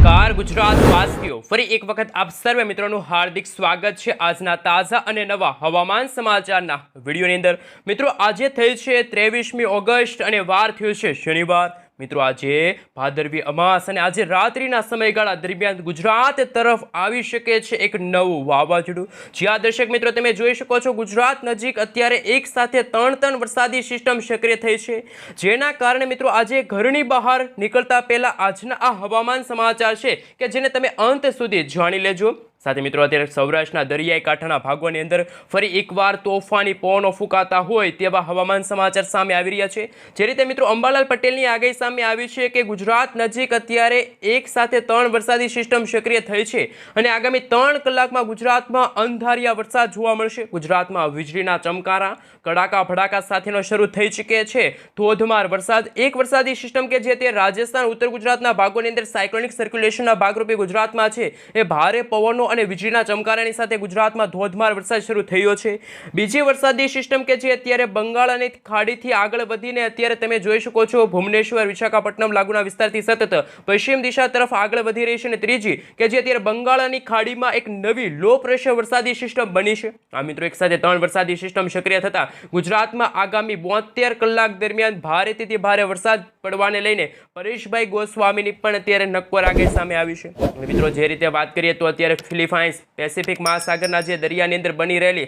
નમસ્કાર, ગુજરાત વાસીઓ. ફરી એક વખત આપ સર્વે મિત્રોનું હાર્દિક સ્વાગત છે. આજના તાજા અને નવા હવામાન સમાચારના વિડીયોની અંદર. મિત્રો, આજે થઈ છે ત્રેવીસમી ઓગસ્ટ અને વાર થયો છે શનિવાર. મિત્રો, આજે ભાદરવી અમાસ અને આજે રાત્રિના સમયગાળા દરમિયાન ગુજરાત તરફ આવી શકે છે એક નવું વાવાઝોડું. જ્યાં દર્શક મિત્રો, તમે જોઈ શકો છો ગુજરાત નજીક અત્યારે એક સાથે ત્રણ ત્રણ વરસાદી સિસ્ટમ સક્રિય થઈ છે. જેના કારણે મિત્રો, આજે ઘરની બહાર નીકળતા પહેલાં આજના આ હવામાન સમાચાર છે કે જેને તમે અંત સુધી જાણી લેજો. સાથે મિત્રો, અત્યારે સૌરાષ્ટ્રના દરિયાઈ કાંઠાના ભાગોની અંદર ફરી એકવાર તોફાની પવનો ફૂંકાતા હોય તેવા હવામાન સમાચાર સામે આવી રહ્યા છે. જે રીતે મિત્રો, અંબાલાલ પટેલની આગાહી સામે આવી છે કે ગુજરાત નજીક અત્યારે એક સાથે ત્રણ વરસાદી સિસ્ટમ સક્રિય થઈ છે અને આગામી ત્રણ કલાકમાં ગુજરાતમાં અંધારિયા વરસાદ જોવા મળશે. ગુજરાતમાં વીજળીના ચમકારા, કડાકા ભડાકા સાથેનો શરૂ થઈ ચૂકે છે. ધોધમાર વરસાદ, એક વરસાદી સિસ્ટમ કે જે તે રાજસ્થાન, ઉત્તર ગુજરાતના ભાગોની અંદર સાયક્લોનિક સર્ક્યુલેશનના ભાગરૂપે ગુજરાતમાં છે. એ ભારે પવનો અને વીજળીના ચમકારાની સાથે ગુજરાતમાં ધોધમાર વરસાદ શરૂ થયો છે. બીજી વરસાદી સિસ્ટમ કે જે અત્યારે બંગાળ અને ખાડીથી આગળ વધીને અત્યારે તમે જોઈ શકો છો, ભુવનેશ્વર, વિશાખાપટ્ટનમ લાગુના વિસ્તારથી સતત પશ્ચિમ દિશા તરફ આગળ વધી રહી છે અને ત્રીજી કે જે અત્યારે બંગાળની ખાડીમાં એક નવી લો પ્રેશર વરસાદી સિસ્ટમ બની છે. આ મિત્રો એક સાથે ત્રણ વરસાદી સિસ્ટમ સક્રિય થતા ગુજરાતમાં આગામી બોતેર કલાક દરમિયાન ભારેથી ભારે વરસાદ પડવાને લઈને પરેશભાઈ ગોસ્વામીની પણ અત્યારે નક્કોર આગાહી સામે આવી છે. મિત્રો, જે રીતે વાત કરીએ તો અત્યારે ફિલિપાઇન્સ, પેસિફિક મહાસાગરના જે દરિયાની અંદર બની રહેલી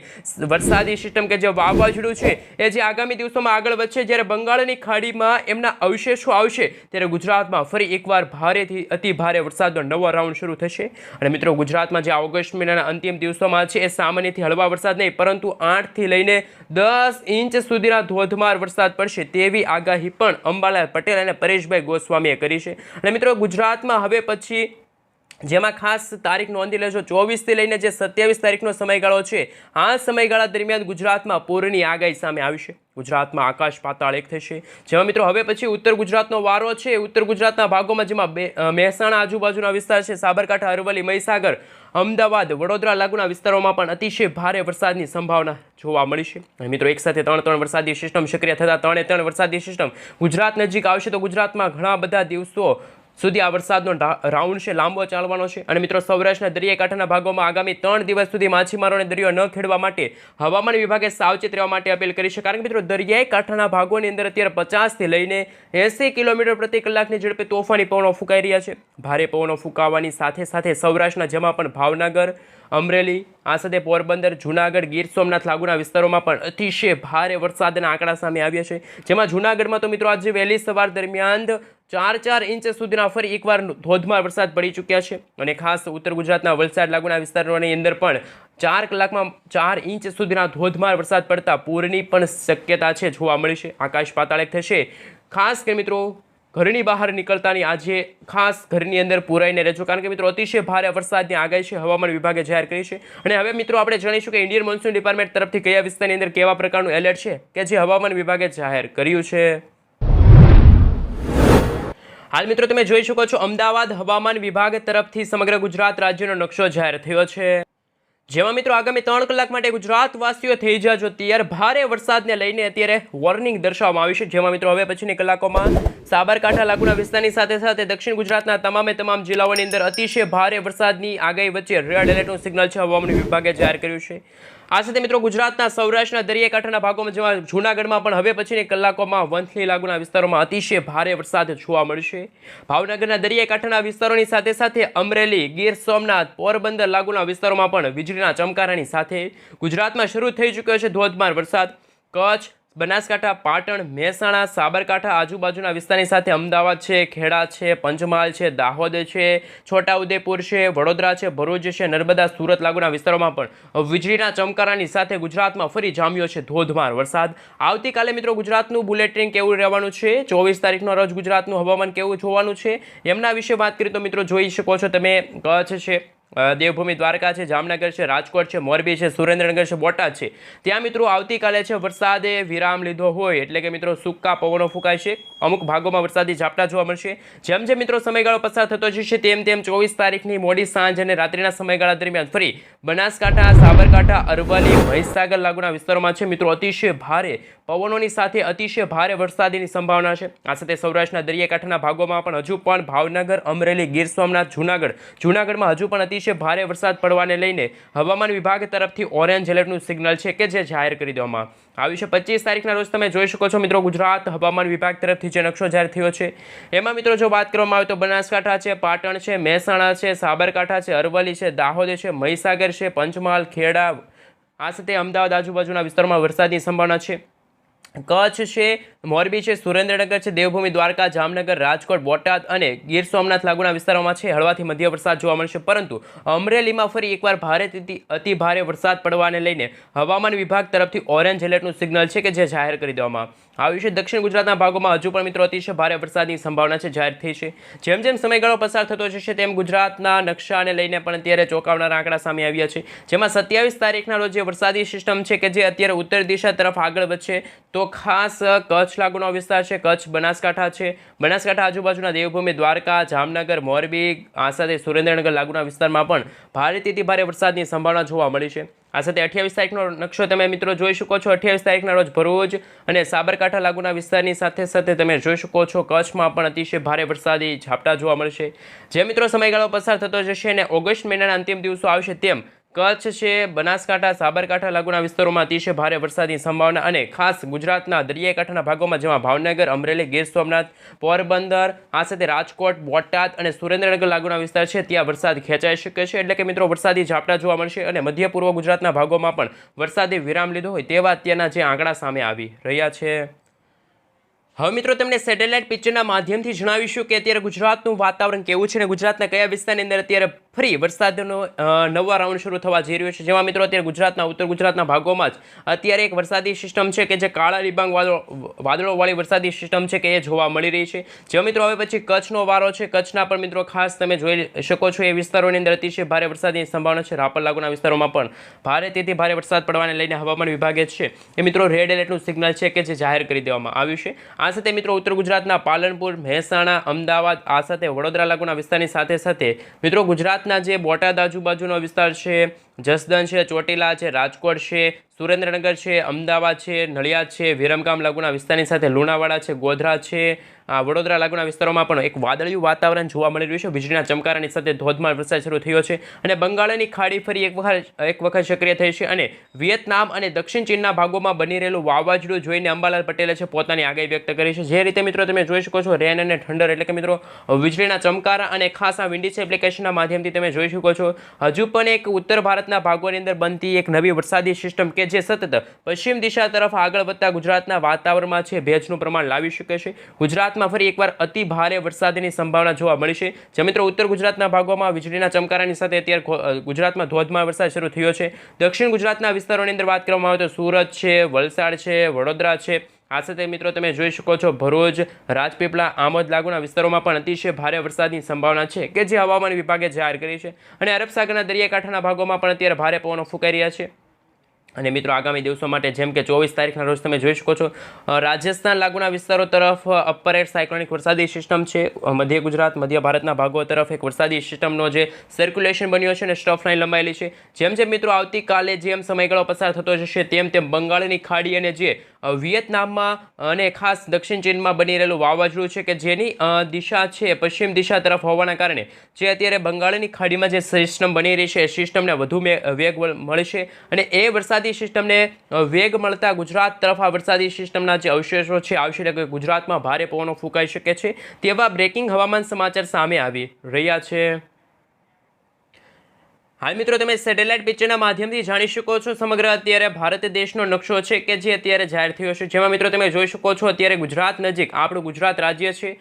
વરસાદી સિસ્ટમ કે જે વાવાઝોડું છે, એ જે આગામી દિવસોમાં આગળ વધશે, જ્યારે બંગાળની ખાડીમાં એમના અવશેષો આવશે, ત્યારે ગુજરાતમાં ફરી એકવાર ભારેથી અતિ ભારે વરસાદનો નવો રાઉન્ડ શરૂ થશે. અને મિત્રો, ગુજરાતમાં જે ઓગસ્ટ મહિનાના અંતિમ દિવસોમાં છે, એ સામાન્યથી હળવા વરસાદ નહીં, પરંતુ આઠથી લઈને દસ ઇંચ સુધીના ધોધમાર વરસાદ પડશે, તેવી આગાહી પણ અંબાલાલ પટેલ અને પરેશભાઈ ગોસ્વામીએ કરી છે. અને મિત્રો ગુજરાતમાં હવે પછી જેમાં ખાસ તારીખ નોંધી લેજો. ચોવીસથી લઈને જે સત્યાવીસ તારીખનો સમયગાળો છે, આ સમયગાળા દરમિયાન ગુજરાતમાં પૂરની આગાહી સામે આવી છે. ગુજરાતમાં આકાશ પાતાળ એક થશે. જેમાં મિત્રો હવે પછી ઉત્તર ગુજરાતનો વારો છે. ઉત્તર ગુજરાતના ભાગોમાં જેમાં મહેસાણા આજુબાજુના વિસ્તાર છે. સાબરકાંઠા, અરવલ્લી, મહીસાગર અમદાવાદ, વડોદરા લાગુના વિસ્તારોમાં પણ અતિશય ભારે વરસાદની સંભાવના જોવા મળી છે. મિત્રો એક સાથે ત્રણ ત્રણ વરસાદી સિસ્ટમ સક્રિય થતા ત્રણે ત્રણ વરસાદી સિસ્ટમ ગુજરાત નજીક આવશે તો ગુજરાતમાં ઘણા બધા દિવસો સુધી આ વરસાદનો રાઉન્ડ છે, લાંબો ચાલવાનો છે. અને મિત્રો, સૌરાષ્ટ્રના દરિયાકાંઠાના ભાગોમાં આગામી ત્રણ દિવસ સુધી માછીમારોને દરિયો ન ખેડવા માટે હવામાન વિભાગે સાવચેત રહેવા માટે અપીલ કરી છે. કારણ કે મિત્રો દરિયાઈ કાંઠાના ભાગોની અંદર અત્યારે પચાસથી લઈને એંસી કિલોમીટર પ્રતિ કલાકની ઝડપે તોફાની પવનો ફૂંકાઈ રહ્યા છે. ભારે પવનો ફૂંકાવાની સાથે સાથે સૌરાષ્ટ્રના જેમાં પણ ભાવનગર અમરેલી આ સાથે પોરબંદર, જૂનાગઢ, ગીર સોમનાથ લાગુના વિસ્તારોમાં પણ અતિશય ભારે વરસાદના આંકડા સામે આવ્યા છે. જેમાં જૂનાગઢમાં તો મિત્રો આજે વહેલી સવાર દરમિયાન ચાર ચાર ઇંચ સુધીના ફરી એકવાર ધોધમાર વરસાદ પડી ચૂક્યા છે અને ખાસ ઉત્તર ગુજરાતના વલસાડ લાગુના વિસ્તારોની અંદર પણ ચાર કલાકમાં ચાર ઇંચ સુધીના ધોધમાર વરસાદ પડતા પૂરની પણ શક્યતા છે જોવા મળી છે. આકાશ પાતાળેક થશે. ખાસ કે મિત્રો ઘરની બહાર નીકળતાની આજે ખાસ ઘરની અંદર પુરાઈને રહેજો. કારણ કે મિત્રો અતિશય ભારે વરસાદની આગાહી છે, હવામાન વિભાગે જાહેર કરી છે. અને હવે મિત્રો આપણે જાણીશું કે ઇન્ડિયન મોન્સૂન ડિપાર્ટમેન્ટ તરફથી કયા વિસ્તારની અંદર કેવા પ્રકારનું એલર્ટ છે કે જે હવામાન વિભાગે જાહેર કર્યું છે. હાલ મિત્રો તમે જોઈ શકો છો, અમદાવાદ હવામાન વિભાગ તરફથી સમગ્ર ગુજરાત રાજ્યનો નકશો જાહેર થયો છે. જેમાં મિત્રો આગામી ત્રણ કલાક માટે ગુજરાત વાસીઓ થઈ જાજો તૈયાર. ભારે વરસાદને લઈને અત્યારે વોર્નિંગ દર્શાવવામાં આવ્યું છે. જેમાં મિત્રો હવે પછીની કલાકોમાં સાબરકાંઠા, લાગુના વિસ્તારની સાથે સાથે દક્ષિણ ગુજરાતના તમામે તમામ જિલ્લાઓની અંદર અતિશય ભારે વરસાદની આગાહી વચ્ચે રેડ એલર્ટનું સિગ્નલ છે હવામાન વિભાગે જાહેર કર્યું છે. આ સાથે મિત્રો ગુજરાતના સૌરાષ્ટ્રના દરિયાકાંઠાના ભાગોમાં જેમાં જૂનાગઢમાં પણ હવે પછીની કલાકોમાં વંથલી લાગુના વિસ્તારોમાં અતિશય ભારે વરસાદ જોવા મળશે. ભાવનગરના દરિયાકાંઠાના વિસ્તારોની સાથે સાથે અમરેલી, ગીર સોમનાથ, પોરબંદર લાગુના વિસ્તારોમાં પણ વીજળીના ચમકારાની સાથે ગુજરાતમાં શરૂ થઈ ચૂક્યો છે ધોધમાર વરસાદ. કચ્છ, બનાસકાંઠા, પાટણ, મહેસાણા, સાબરકાંઠા આજુબાજુના વિસ્તારની સાથે અમદાવાદ છે, ખેડા છે, પંચમહાલ છે, દાહોદ છે, છોટાઉદેપુર છે, વડોદરા છે, ભરૂચ છે, નર્મદા, સુરત લાગુના વિસ્તારોમાં પણ વીજળીના ચમકારાની સાથે ગુજરાતમાં ફરી જામ્યો છે ધોધમાર વરસાદ. આવતીકાલે મિત્રો ગુજરાતનું બુલેટિન કેવું રહેવાનું છે? ચોવીસ તારીખનો રોજ ગુજરાતનું હવામાન કેવું જોવાનું છે? એમના વિશે વાત કરીએ તો મિત્રો જોઈ શકો છો. તમે કચ્છ છે દેવભૂમિ દ્વારકા છે, જામનગર છે, રાજકોટ છે, મોરબી છે, સુરેન્દ્રનગર છે, બોટાદ છે. ત્યાં મિત્રો આવતીકાલે છે, વરસાદે વિરામ લીધો હોય એટલે કે મિત્રો સૂકા પવનો ફૂંકાય છે. અમુક ભાગોમાં વરસાદી ઝાપટા જોવા મળશે. જેમ જેમ મિત્રો સમયગાળો પસાર થતો જશે, તેમ તેમ ચોવીસ તારીખની મોડી સાંજ અને રાત્રિના સમયગાળા દરમિયાન ફરી બનાસકાંઠા, સાબરકાંઠા, અરવલ્લી, મહીસાગર લાગુના વિસ્તારોમાં છે મિત્રો અતિશય ભારે પવનોની સાથે અતિશય ભારે વરસાદની સંભાવના છે. આ સાથે સૌરાષ્ટ્રના દરિયાકાંઠાના ભાગોમાં પણ હજુ પણ ભાવનગર, અમરેલી, ગીર સોમનાથ, જૂનાગઢ, જૂનાગઢમાં હજુ પણ અતિશય ભારે વરસાદ પડવાને લઈને હવામાન વિભાગ તરફથી ઓરેન્જ એલર્ટનું સિગ્નલ છે કે જે જાહેર કરી દેવામાં આવ્યું છે. પચીસ તારીખના રોજ તમે જોઈ શકો છો મિત્રો ગુજરાત હવામાન વિભાગ તરફથી જે નકશો જાહેર થયો છે. એમાં મિત્રો જો વાત કરવામાં આવે તો બનાસકાંઠા છે, પાટણ છે, મહેસાણા છે, સાબરકાંઠા છે, અરવલ્લી છે, દાહોદ છે, મહીસાગર છે, પંચમહાલ, ખેડા, આ સાથે અમદાવાદ આજુબાજુના વિસ્તારોમાં વરસાદની સંભાવના છે. કચ્છ છે, મોરબી છે, સુરેન્દ્રનગર છે, દેવભૂમિ, દ્વારકા, જામનગર, રાજકોટ, બોટાદ અને ગીર સોમનાથ લાગુના વિસ્તારોમાં છે. હળવાથી મધ્ય વરસાદ જોવા મળશે, પરંતુ અમરેલીમાં ફરી એકવાર ભારેથી અતિ ભારે વરસાદ પડવાને લઈને હવામાન વિભાગ તરફથી ઓરેન્જ એલર્ટનું સિગ્નલ છે કે જે જાહેર કરી દેવામાં આવ્યું છે. દક્ષિણ ગુજરાતના ભાગોમાં હજુ પણ મિત્રો અતિશય ભારે વરસાદની સંભાવના છે, જાહેર થઈ છે. જેમ જેમ સમયગાળો પસાર થતો જશે, તેમ ગુજરાતના નકશાને લઈને પણ અત્યારે ચોંકાવનારા આંકડા સામે આવ્યા છે. જેમાં સત્યાવીસ તારીખના રોજ જે વરસાદી સિસ્ટમ છે કે જે અત્યારે ઉત્તર દિશા તરફ આગળ વધશે, તો ખાસ કચ્છ લાગુનો વિસ્તાર છે. કચ્છ બનાસકાંઠા છે. બનાસકાંઠા આજુબાજુના દેવભૂમિ, દ્વારકા, જામનગર, મોરબી આ સાથે સુરેન્દ્રનગર લાગુના વિસ્તારમાં પણ ભારેથી ભારે વરસાદની સંભાવના જોવા મળી છે. આ સાથે અઠ્યાવીસ તારીખનો નકશો તમે મિત્રો જોઈ શકો છો. અઠ્યાવીસ તારીખના રોજ ભરૂચ અને સાબરકાંઠા લાગુના વિસ્તારની સાથે સાથે તમે જોઈ શકો છો કચ્છમાં પણ અતિશય ભારે વરસાદી ઝાપટા જોવા મળશે. જે મિત્રો સમયગાળો પસાર થતો જશે અને ઓગસ્ટ મહિનાના અંતિમ દિવસો આવશે તેમ કચ્છ છે, બનાસકાંઠા, સાબરકાંઠા લાગુના વિસ્તારોમાં અતિશય ભારે વરસાદની સંભાવના અને ખાસ ગુજરાતના દરિયાકાંઠાના ભાગોમાં જેમાં ભાવનગર, અમરેલી, ગીર સોમનાથ, પોરબંદર, આ સાથે રાજકોટ, બોટાદ અને સુરેન્દ્રનગર લાગુના વિસ્તાર છે, ત્યાં વરસાદ ખેંચાઈ શકે છે. એટલે કે મિત્રો, વરસાદી ઝાપટા જોવા મળશે અને મધ્ય પૂર્વ ગુજરાતના ભાગોમાં પણ વરસાદી વિરામ લીધો હોય તેવા અત્યારના જે આંકડા સામે આવી રહ્યા છે. હવે મિત્રો, તમને સેટેલાઇટ પિક્ચરના માધ્યમથી જણાવીશું કે અત્યારે ગુજરાતનું વાતાવરણ કેવું છે અને ગુજરાતના કયા વિસ્તારની અંદર અત્યારે ફરી વરસાદનો નવા રાઉન્ડ શરૂ થવા જઈ રહ્યો છે. જેમાં મિત્રો અત્યારે ગુજરાતના, ઉત્તર ગુજરાતના ભાગોમાં જ અત્યારે એક વરસાદી સિસ્ટમ છે કે જે કાળા ડિબાંગ વાદળો, વાદળોવાળી વરસાદી સિસ્ટમ છે કે એ જોવા મળી રહી છે. જે મિત્રો હવે પછી કચ્છનો વારો છે. કચ્છના પણ મિત્રો ખાસ તમે જોઈ શકો છો એ વિસ્તારોની અંદર અતિશય ભારે વરસાદની સંભાવના છે. રાપર લાગુના વિસ્તારોમાં પણ ભારે તેથી ભારે વરસાદ પડવાને લઈને હવામાન વિભાગે છે એ મિત્રો રેડ એલર્ટનું સિગ્નલ છે કે જે જાહેર કરી દેવામાં આવ્યું છે. આ સાથે મિત્રો ઉત્તર ગુજરાતના પાલનપુર, મહેસાણા, અમદાવાદ, આ સાથે વડોદરા લાગુના વિસ્તારની સાથે સાથે મિત્રો ગુજરાતના જે બોટાદ આજુબાજુનો વિસ્તાર છે જસદન છે, ચોટીલા છે, રાજકોટ છે, સુરેન્દ્રનગર છે, અમદાવાદ છે, નડિયાદ છે, વિરમગામ લાગુના વિસ્તારની સાથે લુણાવાડા છે, ગોધરા છે વડોદરા લાગુના વિસ્તારોમાં પણ એક વાદળિયું વાતાવરણ જોવા મળી રહ્યું છે. વીજળીના ચમકારાની સાથે ધોધમાર વરસાદ શરૂ થયો છે અને બંગાળની ખાડી ફરી એક વખત એક વખત સક્રિય થઈ છે અને વિયેતનામ અને દક્ષિણ ચીનના ભાગોમાં બની રહેલું વાવાઝોડું જોઈને અંબાલાલ પટેલે છે પોતાની આગાહી વ્યક્ત કરી છે. જે રીતે મિત્રો તમે જોઈ શકો છો, રેન અને ઠંડર એટલે કે મિત્રો વીજળીના ચમકારા અને ખાસ આ વિન્ડિસ એપ્લિકેશનના માધ્યમથી તમે જોઈ શકો છો. હજુ પણ એક ઉત્તર ભારતના ભાગોની અંદર બનતી એક નવી વરસાદી સિસ્ટમ કે જે સતત પશ્ચિમ દિશા તરફ આગળ વધતા ગુજરાતના વાતાવરણમાં છે. ભેજનું પ્રમાણ લાવી શકે છે. ગુજરાતમાં ફરી એકવાર અતિ ભારે વરસાદની સંભાવના જોવા મળી છે. જે મિત્રો ઉત્તર ગુજરાતના ભાગોમાં વીજળીના ચમકારાની સાથે અત્યારે ગુજરાતમાં ધોધમાર વરસાદ શરૂ થયો છે. દક્ષિણ ગુજરાતના વિસ્તારોની અંદર વાત કરવામાં આવે તો સુરત છે, વલસાડ છે, વડોદરા છે. આ સાથે મિત્રો તમે જોઈ શકો છો ભરૂચ, રાજપીપળા, આમોદ લાગુના વિસ્તારોમાં પણ અતિશય ભારે વરસાદની સંભાવના છે કે જે હવામાન વિભાગે જાહેર કરી છે. અને અરબ સાગરના દરિયાકાંઠાના ભાગોમાં પણ અત્યારે ભારે પવનો ફૂંકાઈ રહ્યા છે. અને મિત્રો, આગામી દિવસો માટે જેમ કે ચોવીસ તારીખના રોજ તમે જોઈ શકો છો રાજસ્થાન લાગુના વિસ્તારો તરફ અપર એર સાયક્લોનિક વરસાદી સિસ્ટમ છે મધ્ય ગુજરાત, મધ્ય ભારતના ભાગો તરફ એક વરસાદી સિસ્ટમનો જે સર્ક્યુલેશન બન્યો છે અને સ્ટફ લાઇન લંબાયેલી છે. જેમ જેમ મિત્રો આવતીકાલે જેમ સમયગાળો પસાર થતો જશે, તેમ તેમ બંગાળની ખાડી અને જે વિયેતનામમાં અને ખાસ દક્ષિણ ચીનમાં બની રહેલું વાવાઝોડું છે કે જેની દિશા છે, પશ્ચિમ દિશા તરફ હોવાના કારણે, જે અત્યારે બંગાળની ખાડીમાં જે સિસ્ટમ બની રહી છે, એ સિસ્ટમને વધુ વેગ મળશે અને એ વરસાદી સિસ્ટમને વેગ મળતા ગુજરાત તરફ આ વરસાદી સિસ્ટમના જે અવશેષો છે આવશે એટલે ગુજરાતમાં ભારે પવનો ફૂંકાઈ શકે છે. તેવા બ્રેકિંગ હવામાન સમાચાર સામે આવી રહ્યા છે. હાલ મિત્રો, તમે સેટેલાઇટ પિક્ચરના માધ્યમથી જાણી શકો છો. સમગ્ર અત્યારે ભારત દેશનો નકશો છે કે જે અત્યારે જાહેર થયો છે. જેમાં મિત્રો, તમે જોઈ શકો છો, અત્યારે ગુજરાત નજીક આપણું ગુજરાત રાજ્ય છે.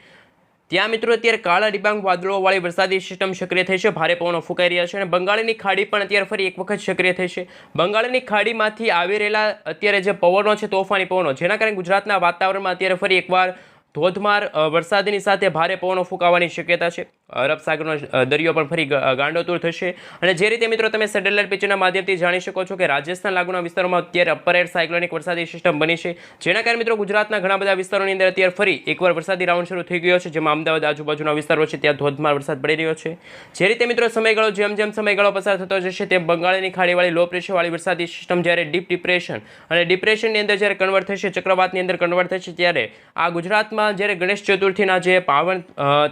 ત્યાં મિત્રો અત્યારે કાળા ડિબાંગ વાદળોવાળી વરસાદી સિસ્ટમ સક્રિય થઈ છે. ભારે પવનો ફૂંકાઈ રહ્યા છે અને બંગાળની ખાડી પણ અત્યારે ફરી એક વખત સક્રિય થઈ છે. બંગાળની ખાડીમાંથી આવી રહેલા અત્યારે જે પવનો છે, તોફાની પવનો, જેના કારણે ગુજરાતના વાતાવરણમાં અત્યારે ફરી એકવાર ધોધમાર વરસાદની સાથે ભારે પવનો ફૂંકાવાની શક્યતા છે. અરબ સાગરનો દરિયો પણ ફરી ગાંડોતુર થશે. અને જે રીતે મિત્રો તમે સેટેલાઇટ પિક્ચરના માધ્યમથી જાણી શકો છો કે રાજસ્થાન લાગુના વિસ્તારોમાં અત્યારે અપર એર સાયક્લોનિક વરસાદી સિસ્ટમ બની છે. જેના કારણે મિત્રો ગુજરાતના ઘણા બધા વિસ્તારોની અંદર અત્યારે ફરી એકવાર વરસાદી રાઉન્ડ શરૂ થઈ ગયો છે. જેમાં અમદાવાદ આજુબાજુના વિસ્તારો છે, ત્યાં ધોધમાર વરસાદ પડી રહ્યો છે. જે રીતે મિત્રો સમયગાળો, જેમ જેમ સમયગાળો પસાર થતો જશે, તેમ બંગાળની ખાડીવાળી, લો પ્રેશરવાળી વરસાદી સિસ્ટમ જ્યારે ડીપ ડિપ્રેશન અને ડિપ્રેશનની અંદર જ્યારે કન્વર્ટ થશે, ચક્રવાતની અંદર કન્વર્ટ થશે, ત્યારે આ ગુજરાતમાં જ્યારે ગણેશ ચતુર્થીના જે પાવન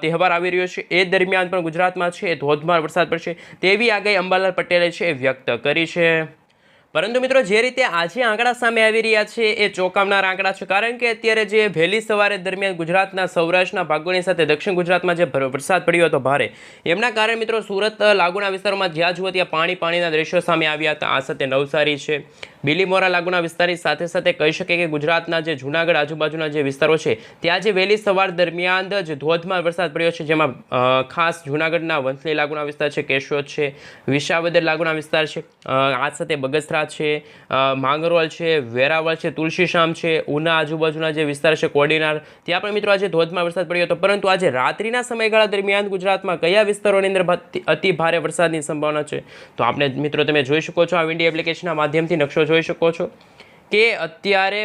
તહેવાર આવી રહ્યો છે, એ દરમિયાન પણ ગુજરાતમાં છે, ધોધમાર વરસાદ પડશે તેવી આગાહી અંબાલાલ પટેલે છે, વ્યક્ત કરી છે. પરંતુ મિત્રો, જે રીતે આજે આંકડા સામે આવી રહ્યા છે, એ ચોંકાવનાર આંકડા છે. કારણ કે અત્યારે જે વહેલી સવારે દરમિયાન ગુજરાતના સૌરાષ્ટ્રના ભાગોની સાથે દક્ષિણ ગુજરાતમાં જે વરસાદ પડ્યો હતો ભારે, એમના કારણે મિત્રો, સુરત, લાગુના વિસ્તારોમાં જ્યાં જુઓ ત્યાં પાણી, પાણીના દ્રશ્યો સામે આવ્યા હતા. આ સાથે નવસારી છે, બિલીમોરા, લાગુના વિસ્તારની સાથે સાથે કહી શકીએ કે ગુજરાતના જે જૂનાગઢ આજુબાજુના જે વિસ્તારો છે, ત્યાં જે વહેલી સવાર દરમિયાન જ ધોધમાર વરસાદ પડ્યો છે. જેમાં ખાસ જૂનાગઢના વંથલી લાગુના વિસ્તાર છે, કેશોદ છે વિશાવદર લાગુના વિસ્તાર છે. આ સાથે બગસરા છે માંગરોલ છે, વેરાવળ છે તુલસીશામ છે, ઉના આજુબાજુના જે વિસ્તાર છે, કોડીનાર, ત્યાં પણ મિત્રો આજે ધોધમાર વરસાદ પડ્યો હતો. પરંતુ આજે રાત્રિના સમયગાળા દરમિયાન ગુજરાતમાં કયા વિસ્તારોની અંદર અતિ ભારે વરસાદની સંભાવના છે? તો આપણે મિત્રો તમે જોઈ શકો છો, આ વિન્ડી એપ્લિકેશનના માધ્યમથી નકશો જોઈ શકો છો. કે અત્યારે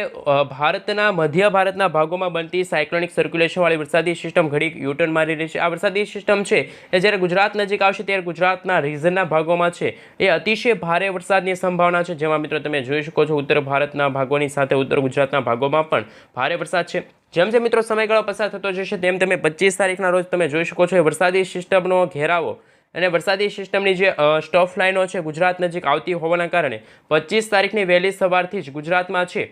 ભારતના, મધ્ય ભારતના ભાગોમાં બનતી સાયક્લોનિક સર્ક્યુલેશનવાળી વરસાદી સિસ્ટમ ઘડી યુટર્ન મારી રહી છે. આ વરસાદી સિસ્ટમ છે એ જ્યારે ગુજરાત નજીક આવશે ત્યારે ગુજરાતના રીઝનના ભાગોમાં છે. એ અતિશય ભારે વરસાદની સંભાવના છે. જેમાં મિત્રો તમે જોઈ શકો છો ઉત્તર ભારતના ભાગોની સાથે ઉત્તર ગુજરાતના ભાગોમાં પણ ભારે વરસાદ છે. જેમ જેમ મિત્રો સમયગાળો પસાર થતો જશે, તેમ તમે પચીસ તારીખના રોજ તમે જોઈ શકો છો એ વરસાદી સિસ્ટમનો ઘેરાવો અને વરસાદી સિસ્ટમની જે સ્ટફ લાઇનો છે ગુજરાત નજીક આવતી હોવાના કારણે પચીસ તારીખની વહેલી સવારથી જ ગુજરાતમાં છે,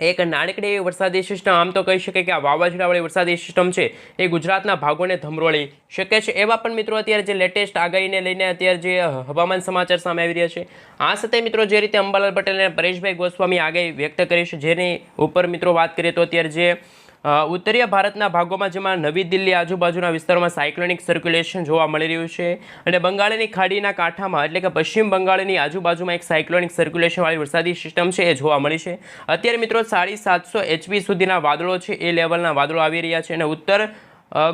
એક નાનકડી વરસાદી સિસ્ટમ, આમ તો કહી શકાય કે આ વાવાઝોડાવાળી વરસાદી સિસ્ટમ છે, એ ગુજરાતના ભાગોને ધમરોળી શકે છે. એવા પણ મિત્રો અત્યારે જે લેટેસ્ટ આગાહીને લઈને અત્યારે જે હવામાન સમાચાર સામે આવી રહ્યા છે, આ સાથે મિત્રો જે રીતે અંબાલાલ પટેલ અને પરેશભાઈ ગોસ્વામી આગાહી વ્યક્ત કરી છે, જેની ઉપર મિત્રો વાત કરીએ તો અત્યારે જે ઉત્તરીય ભારતના ભાગોમાં જેમાં નવી દિલ્હી આજુબાજુના વિસ્તારોમાં સાયક્લોનિક સર્ક્યુલેશન જોવા મળી રહ્યું છે અને બંગાળની ખાડીના કાંઠામાં એટલે કે પશ્ચિમ બંગાળની આજુબાજુમાં એક સાયક્લોનિક સર્ક્યુલેશનવાળી વરસાદી સિસ્ટમ છે એ જોવા મળી છે. અત્યારે મિત્રો સાડી સાતસો એચપી સુધીના વાદળો છે, એ લેવલના વાદળો આવી રહ્યા છે અને ઉત્તર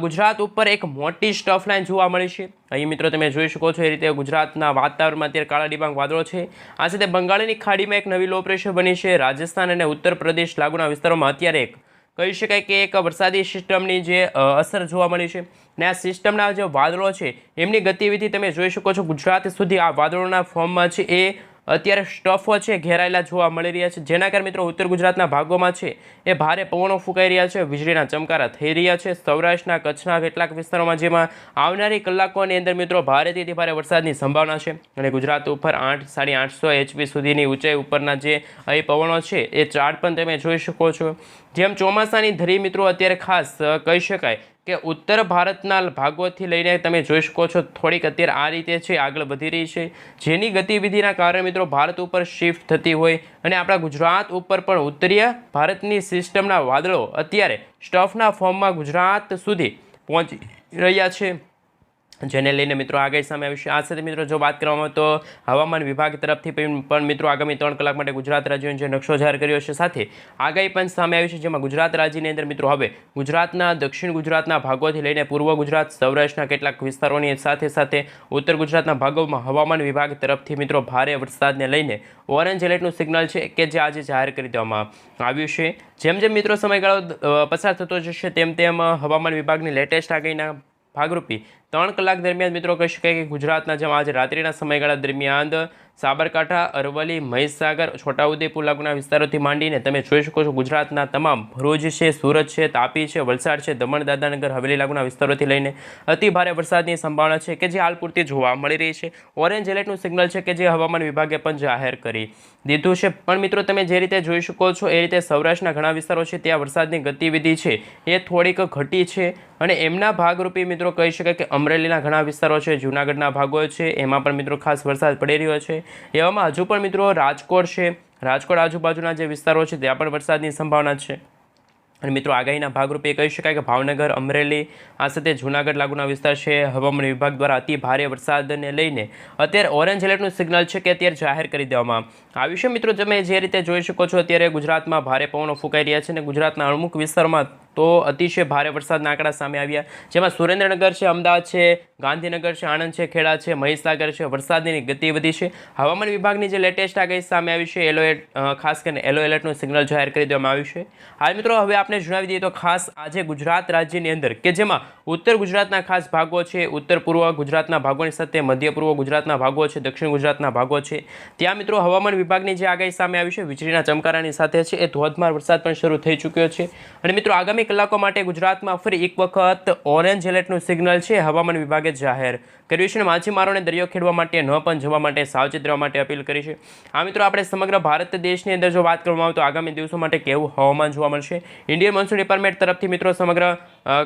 ગુજરાત ઉપર એક મોટી સ્ટફ લાઇન જોવા મળી છે. અહીં મિત્રો તમે જોઈ શકો છો એ રીતે ગુજરાતના વાતાવરણમાં અત્યારે કાળા ડિબાંગ વાદળો છે. આ સાથે બંગાળની ખાડીમાં એક નવી લો પ્રેશર બની છે. રાજસ્થાન અને ઉત્તર પ્રદેશ લાગુના વિસ્તારોમાં અત્યારે એક કહી શકાય કે એક વરસાદી સિસ્ટમની જે અસર જોવા મળી છે ને આ સિસ્ટમના જે વાદળો છે, એમની ગતિવિધિ તમે જોઈ શકો છો. ગુજરાત સુધી આ વાદળોના ફોર્મમાં છે એ અત્યારે સ્ટફો છે, ઘેરાયેલા જોવા મળી રહ્યા છે. જેના કારણે મિત્રો ઉત્તર ગુજરાતના ભાગોમાં છે, એ ભારે પવનો ફૂંકાઈ રહ્યા છે. વીજળીના ચમકારા થઈ રહ્યા છે. સૌરાષ્ટ્રના કચ્છના કેટલાક વિસ્તારોમાં જેમાં આવનારી કલાકોની અંદર મિત્રો ભારેથી ભારે વરસાદની સંભાવના છે. અને ગુજરાત ઉપર આઠ, સાડી આઠસો એચપી સુધીની ઊંચાઈ ઉપરના જે અહીં પવનો છે, એ ચાર્ટ પણ તમે જોઈ શકો છો. જેમ ચોમાસાની ધરી મિત્રો અત્યારે ખાસ કહી શકાય કે ઉત્તર ભારતના ભાગોથી લઈને તમે જોઈ શકો છો, થોડીક અત્યારે આ રીતે છે, આગળ વધી રહી છે. જેની ગતિવિધિના કારણે મિત્રો ભારત ઉપર શિફ્ટ થતી હોય અને આપણા ગુજરાત ઉપર પણ ઉત્તરીય ભારતની સિસ્ટમના વાદળો અત્યારે સ્ટફના ફોર્મમાં ગુજરાત સુધી પહોંચી રહ્યા છે. જેને લઈને મિત્રો આગાહી સામે આવી છે. આ સાથે મિત્રો જો વાત કરવામાં તો હવામાન વિભાગ તરફથી પણ મિત્રો આગામી ત્રણ કલાક માટે ગુજરાત રાજ્યનો જે નકશો જાહેર કર્યો છે સાથે આગાહી પણ સામે આવી છે, જેમાં ગુજરાત રાજ્યની અંદર મિત્રો હવે ગુજરાતના, દક્ષિણ ગુજરાતના ભાગોથી લઈને પૂર્વ ગુજરાત, સૌરાષ્ટ્રના કેટલાક વિસ્તારોની સાથે સાથે ઉત્તર ગુજરાતના ભાગોમાં હવામાન વિભાગ તરફથી મિત્રો ભારે વરસાદને લઈને ઓરેન્જ એલર્ટનું સિગ્નલ છે કે જે આજે જાહેર કરી દેવામાં આવ્યું છે. જેમ જેમ મિત્રો સમયગાળો પસાર થતો જશે, તેમ તેમ હવામાન વિભાગની લેટેસ્ટ આગાહીના ભાગરૂપી ત્રણ કલાક દરમિયાન મિત્રો કહી શકાય કે ગુજરાતના જેમાં આજે રાત્રિના સમયગાળા દરમિયાન સાબરકાંઠા, અરવલ્લી, મહીસાગર, છોટાઉદેપુર લાગુના વિસ્તારોથી માંડીને તમે જોઈ શકો છો ગુજરાતના તમામ ભરૂચ છે, સુરત છે, તાપી છે, વલસાડ છે, દમણ દાદાનગર હવેલી લાગુના વિસ્તારોથી લઈને અતિ ભારે વરસાદની સંભાવના છે કે જે હાલ પૂરતી જોવા મળી રહી છે. ઓરેન્જ એલર્ટનું સિગ્નલ છે કે જે હવામાન વિભાગે પણ જાહેર કરી દીધું છે. પણ મિત્રો તમે જે રીતે જોઈ શકો છો એ રીતે સૌરાષ્ટ્રના ઘણા વિસ્તારો છે ત્યાં વરસાદની ગતિવિધિ છે એ થોડીક ઘટી છે અને એમના ભાગરૂપે મિત્રો કહી શકાય કે અમરેલીના ઘણા વિસ્તારો છે, જૂનાગઢના ભાગો છે, એમાં પણ મિત્રો ખાસ વરસાદ પડી રહ્યો છે. એવામાં હજુ પણ મિત્રો રાજકોટ છે. રાજકોટ આજુબાજુના જે વિસ્તારો છે, ત્યાં પણ વરસાદની સંભાવના છે. અને મિત્રો આગાહીના ભાગરૂપે કહી શકાય કે ભાવનગર, અમરેલી, આ સાથે જૂનાગઢ લાગુના વિસ્તાર છે. હવામાન વિભાગ દ્વારા અતિ ભારે વરસાદને લઈને અત્યારે ઓરેન્જ એલર્ટનું સિગ્નલ છે કે અત્યારે જાહેર કરી દેવામાં આવ્યું છે. મિત્રો તમે જે રીતે જોઈ શકો છો, અત્યારે ગુજરાતમાં ભારે પવનો ફૂંકાઈ રહ્યા છે અને ગુજરાતના અમુક વિસ્તારોમાં તો અતિશય ભારે વરસાદના આંકડા સામે આવ્યા. જેમાં સુરેન્દ્રનગર છે, અમદાવાદ છે, ગાંધીનગર છે, આણંદ છે, ખેડા છે, મહીસાગર છે, વરસાદની ગતિ વધી છે. હવામાન વિભાગની જે લેટેસ્ટ આગાહી સામે આવી છે એલો ખાસ કરીને એલો એલર્ટનું સિગ્નલ જાહેર કરી દેવામાં આવ્યું છે. હાલ મિત્રો, હવે આપણે જણાવી દઈએ તો ખાસ આજે ગુજરાત રાજ્યની અંદર કે જેમાં ઉત્તર ગુજરાતના ખાસ ભાગો છે, ઉત્તર પૂર્વ ગુજરાતના ભાગોની સાથે મધ્ય પૂર્વ ગુજરાતના ભાગો છે, દક્ષિણ ગુજરાતના ભાગો છે. ત્યાં મિત્રો, હવામાન વિભાગની જે આગાહી સામે આવી છે, વીજળીના ચમકારાની સાથે છે, એ ધોધમાર વરસાદ પણ શરૂ થઈ ચૂક્યો છે. અને મિત્રો, આગામી કલાકો માટે ગુજરાતમાં ફરી એક વખત ઓરેન્જ એલર્ટનું સિગ્નલ છે હવામાન વિભાગે જાહેર કર્યું છે અને માછીમારોને દરિયો ખેડવા માટે ન પણ જવા માટે સાવચેત રહેવા માટે અપીલ કરી છે. આ મિત્રો, આપણે સમગ્ર ભારત દેશની અંદર જો વાત કરવામાં આવે તો આગામી દિવસો માટે કેવું હવામાન જોવા મળશે? ઇન્ડિયન મોન્સૂન ડિપાર્ટમેન્ટ તરફથી મિત્રો સમગ્ર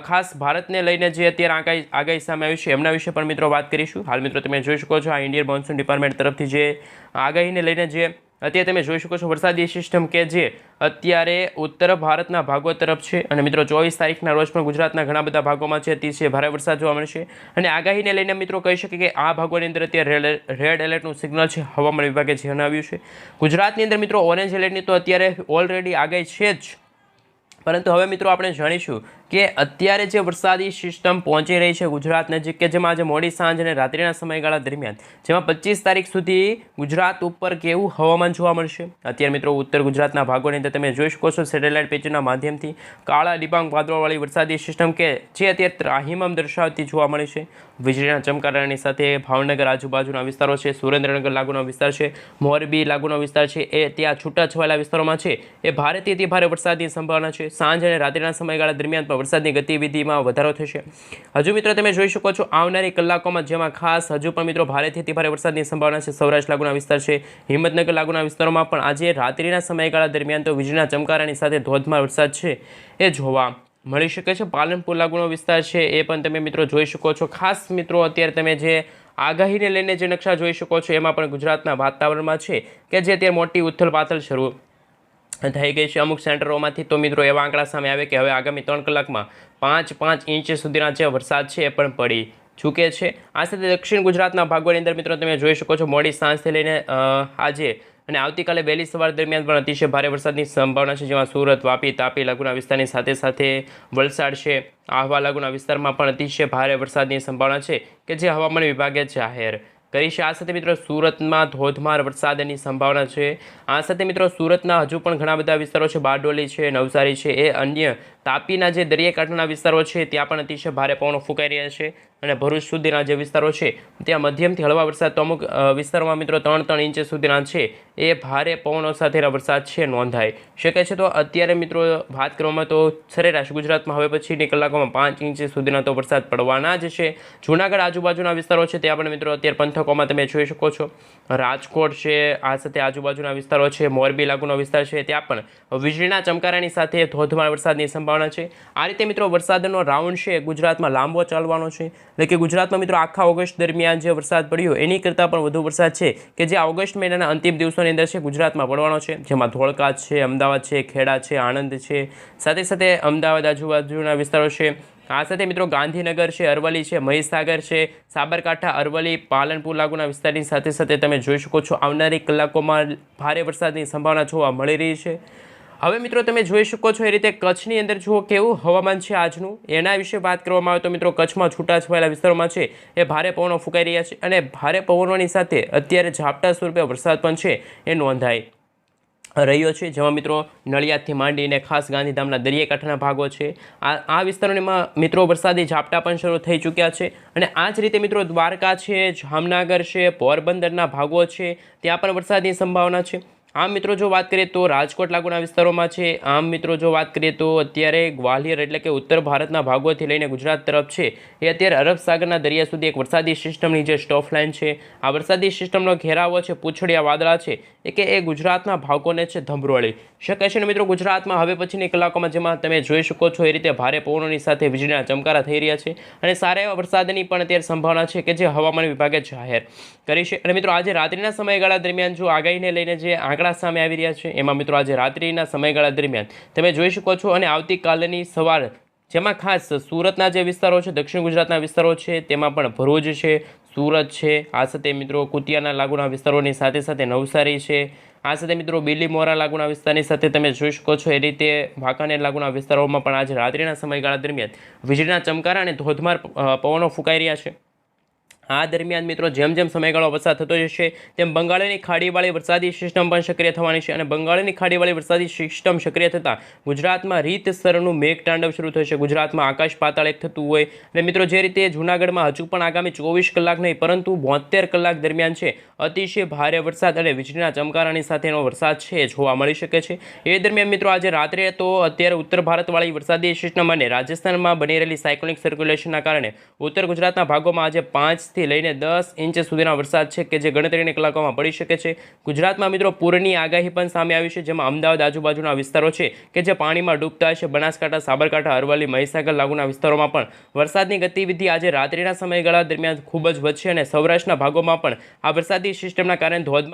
ખાસ ભારતને લઈને જે અત્યારે આગાહી આગાહી સામે આવી છે એમના વિશે પણ મિત્રો વાત કરીશું. હાલ મિત્રો તમે જોઈ શકો છો આ ઇન્ડિયન મોન્સૂન ડિપાર્ટમેન્ટ તરફથી જે આગાહીને લઈને જે અત્યારે તમે જોઈ શકો છો વરસાદી સિસ્ટમ કે જે અત્યારે ઉત્તર ભારતના ભાગો તરફ છે અને મિત્રો ચોવીસ તારીખના રોજ પણ ગુજરાતના ઘણા બધા ભાગોમાં છે અતિશય ભારે વરસાદ જોવા મળશે અને આગાહીને લઈને મિત્રો કહી શકીએ કે આ ભાગોની અંદર અત્યારે રેડ એલર્ટનું સિગ્નલ છે, હવામાન વિભાગે જણાવ્યું છે. ગુજરાતની અંદર મિત્રો ઓરેન્જ એલર્ટની તો અત્યારે ઓલરેડી આગાહી છે જ. પરંતુ હવે મિત્રો આપણે જાણીશું કે અત્યારે જે વરસાદી સિસ્ટમ પહોંચી રહી છે ગુજરાત નજીક, કે જેમાં આજે મોડી સાંજ અને રાત્રિના સમયગાળા દરમિયાન, જેમાં પચીસ તારીખ સુધી ગુજરાત ઉપર કેવું હવામાન જોવા મળશે? અત્યારે મિત્રો ઉત્તર ગુજરાતના ભાગોની અંદર તમે જોઈ શકો છો સેટેલાઇટ પેચના માધ્યમથી કાળા ડિબાંગ વાદળવાળી વરસાદી સિસ્ટમ કે જે અત્યારે ત્રાહિમમ દર્શાવતી જોવા મળે છે. વીજળીના ચમકારાની સાથે ભાવનગર આજુબાજુના વિસ્તારો છે, સુરેન્દ્રનગર લાગુનો વિસ્તાર છે, મોરબી લાગુનો વિસ્તાર છે, એ ત્યાં છૂટાછવાયેલા વિસ્તારોમાં છે. એ ભારેથી અતિ ભારે વરસાદની સંભાવના છે. સાંજ અને રાત્રિના સમયગાળા દરમિયાન પણ વરસાદની ગતિવિધિમાં વધારો થશે. હજુ મિત્રો તમે જોઈ શકો છો, આવનારી કલાકોમાં જેમાં ખાસ હજુ પણ મિત્રો ભારેથી અતિ ભારે વરસાદની સંભાવના છે. સૌરાષ્ટ્ર લાગુના વિસ્તાર છે, હિંમતનગર લાગુના વિસ્તારોમાં પણ આજે રાત્રિના સમયગાળા દરમિયાન તો વીજળીના ચમકારાની સાથે ધોધમાર વરસાદ છે, એ જોવા મળી શકે છે. પાલનપુર લાગુનો વિસ્તાર છે, એ પણ તમે મિત્રો જોઈ શકો છો. ખાસ મિત્રો અત્યારે તમે જે આગાહીને લઈને જે નકશા જોઈ શકો છો, એમાં પણ ગુજરાતના વાતાવરણમાં છે કે જે અત્યારે મોટી ઉથલ પાથલ શરૂ થઈ ગઈ છે. અમુક સેન્ટરોમાંથી તો મિત્રો એવા આંકડા સામે આવે કે હવે આગામી ત્રણ કલાકમાં પાંચ પાંચ ઇંચ સુધીના જે વરસાદ છે એ પણ પડી ચૂકે છે. આ સાથે દક્ષિણ ગુજરાતના ભાગોની અંદર મિત્રો તમે જોઈ શકો છો, મોડી સાંજથી લઈને આજે અને આવતીકાલે વહેલી સવાર દરમિયાન પણ અતિશય ભારે વરસાદની સંભાવના છે, જેમાં સુરત, વાપી, તાપી, લાગુના વિસ્તારની સાથે સાથે વલસાડ છે. આહવા, લાગુના વિસ્તારમાં પણ અતિશય ભારે વરસાદની સંભાવના છે કે જે હવામાન વિભાગે જાહેર કરી છે. આ સાથે મિત્રો સુરતમાં ધોધમાર વરસાદની સંભાવના છે. આ સાથે મિત્રો સુરતના હજુ પણ ઘણા બધા વિસ્તારો છે. બારડોલી છે, નવસારી છે, એ અન્ય તાપીના જે દરિયાકાંઠાના વિસ્તારો છે, ત્યાં પણ અતિશય ભારે પવનો ફૂંકાઈ રહ્યા છે અને ભરૂચ સુધીના જે વિસ્તારો છે, ત્યાં મધ્યમથી હળવા વરસાદ. તો અમુક વિસ્તારોમાં મિત્રો ત્રણ ત્રણ ઇંચ સુધીના છે, એ ભારે પવનો સાથેના વરસાદ છે નોંધાઈ શકે છે તો અત્યારે મિત્રો વાત કરવામાં તો સરેરાશ ગુજરાતમાં હવે પછીની કલાકોમાં પાંચ ઇંચ સુધીના તો વરસાદ પડવાના જ છે. જૂનાગઢ આજુબાજુના વિસ્તારો છે, ત્યાં પણ મિત્રો અત્યારે પંથકોમાં તમે જોઈ શકો છો. રાજકોટ છે, આ સાથે આજુબાજુના વિસ્તારો છે, મોરબી લાગુનો વિસ્તાર છે, ત્યાં પણ વીજળીના ચમકારાની સાથે ધોધમાર વરસાદની સંભાવના છે. આ રીતે મિત્રો વરસાદનો રાઉન્ડ છે. ગુજરાતમાં લાંબો ચાલવાનો છે. એટલે કે ગુજરાતમાં મિત્રો આખા ઓગસ્ટ દરમિયાન જે વરસાદ પડ્યો, એની કરતાં પણ વધુ વરસાદ છે કે જે ઓગસ્ટ મહિનાના અંતિમ દિવસોની અંદર છે ગુજરાતમાં પડવાનો છે. જેમાં ધોળકા છે, અમદાવાદ છે, ખેડા છે, આણંદ છે. સાથે સાથે અમદાવાદ આજુબાજુના વિસ્તારો છે. આ સાથે મિત્રો ગાંધીનગર છે અરવલી છે, મહીસાગર છે, સાબરકાંઠા અરવલી પાલનપુર લાગુના વિસ્તારની સાથે સાથે તમે જોઈ શકો છો. આવનારી કલાકોમાં ભારે વરસાદની સંભાવના જોવા મળી રહી છે. હવે મિત્રો તમે જોઈ શકો છો એ રીતે કચ્છની અંદર જુઓ કેવું હવામાન છે આજનું. એના વિશે વાત કરવામાં આવે તો મિત્રો કચ્છમાં છૂટાછવાયેલા વિસ્તારોમાં છે એ ભારે પવનો ફૂંકાઈ રહ્યા છે અને ભારે પવનોની સાથે અત્યારે ઝાપટા સ્વરૂપે વરસાદ પણ છે એ નોંધાય રહ્યો છે. જેમાં મિત્રો નડિયાદથી માંડીને ખાસ ગાંધીધામના દરિયાકાંઠાના ભાગો છે. આ આ વિસ્તારોમાં મિત્રો વરસાદી ઝાપટા પણ શરૂ થઈ ચૂક્યા છે અને આ જ રીતે મિત્રો દ્વારકા છે, જામનગર છે, પોરબંદરના ભાગો છે, ત્યાં પણ વરસાદની સંભાવના છે. આમ મિત્રો જો વાત કરીએ તો રાજકોટ લાગુના વિસ્તારોમાં છે. આમ મિત્રો જો વાત કરીએ તો અત્યારે ગ્વાલિયર એટલે કે ઉત્તર ભારતના ભાગોથી લઈને ગુજરાત તરફ છે. એ અત્યારે અરબ સાગરના દરિયા સુધી એક વરસાદી સિસ્ટમની જે સ્ટોફ લાઇન છે. આ વરસાદી સિસ્ટમનો ઘેરાવો છે, પૂછડિયા વાદળા છે એ કે એ ગુજરાતના ભાગોને છે ધમરોળી શકે છે મિત્રો ગુજરાતમાં? હવે પછીની કલાકોમાં જેમાં તમે જોઈ શકો છો એ રીતે ભારે પવનોની સાથે વીજળીના ચમકારા થઈ રહ્યા છે અને સારા એવા વરસાદની પણ અત્યારે સંભાવના છે કે જે હવામાન વિભાગે જાહેર કરી છે. અને મિત્રો આજે રાત્રિના સમયગાળા દરમિયાન જો આગાહીને લઈને જે આંકડા સામે આવી રહ્યા છે. એમાં મિત્રો આજે રાત્રિના સમયગાળા દરમિયાન તમે જોઈ શકો છો અને આવતીકાલની સવાર જેમાં ખાસ સુરતના જે વિસ્તારો છે, દક્ષિણ ગુજરાતના વિસ્તારો છે, તેમાં પણ ભરૂચ છે, સુરત છે. આ સાથે મિત્રો કુતિયાના લાગુના વિસ્તારોની સાથે સાથે નવસારી છે. આ સાથે મિત્રો બિલીમોરા લાગુના વિસ્તારની સાથે તમે જોઈ શકો છો. એ રીતે વાંકાનેર લાગુના વિસ્તારોમાં પણ આજે રાત્રિના સમયગાળા દરમિયાન વીજળીના ચમકારા અને ધોધમાર પવનો ફૂંકાઈ રહ્યા છે. આ દરમિયાન મિત્રો જેમ જેમ સમયગાળો વરસાદ થતો જશે, તેમ બંગાળની ખાડીવાળી વરસાદી સિસ્ટમ પણ સક્રિય થવાની છે અને બંગાળની ખાડીવાળી વરસાદી સિસ્ટમ સક્રિય થતાં ગુજરાતમાં રીતસરનું મેઘતાંડવ શરૂ થશે ગુજરાતમાં આકાશ પાતાળ એક થતું હોય અને મિત્રો જે રીતે જૂનાગઢમાં હજુ પણ આગામી ચોવીસ કલાક નહીં, પરંતુ બોતેર કલાક દરમિયાન છે. અતિશય ભારે વરસાદ અને વીજળીના ચમકારાની સાથેનો વરસાદ છે જોવા મળી શકે છે. એ દરમિયાન મિત્રો આજે રાત્રે તો અત્યારે ઉત્તર ભારતવાળી વરસાદી સિસ્ટમ અને રાજસ્થાનમાં બની રહેલી સાયક્લોનિક સર્ક્યુલેશનના કારણે ઉત્તર ગુજરાતના ભાગોમાં આજે પાંચથી લઈને દસ ઇંચ સુધીના વરસાદ છે કે જે ગણતરીની કલાકોમાં પડી શકે છે. ગુજરાતમાં મિત્રો પૂરની આગાહી પણ સામે આવી છે, જેમાં અમદાવાદ આજુબાજુના વિસ્તારો છે કે જે પાણીમાં ડૂબતા છે. બનાસકાંઠા, સાબરકાંઠા, અરવલ્લી, મહીસાગર લાગુના વિસ્તારોમાં પણ વરસાદની ગતિવિધિ આજે રાત્રિના સમયગાળા દરમિયાન ખૂબ જ વધશે અને સૌરાષ્ટ્રના ભાગોમાં પણ આ વરસાદી સિસ્ટમના કારણે ધોધમાર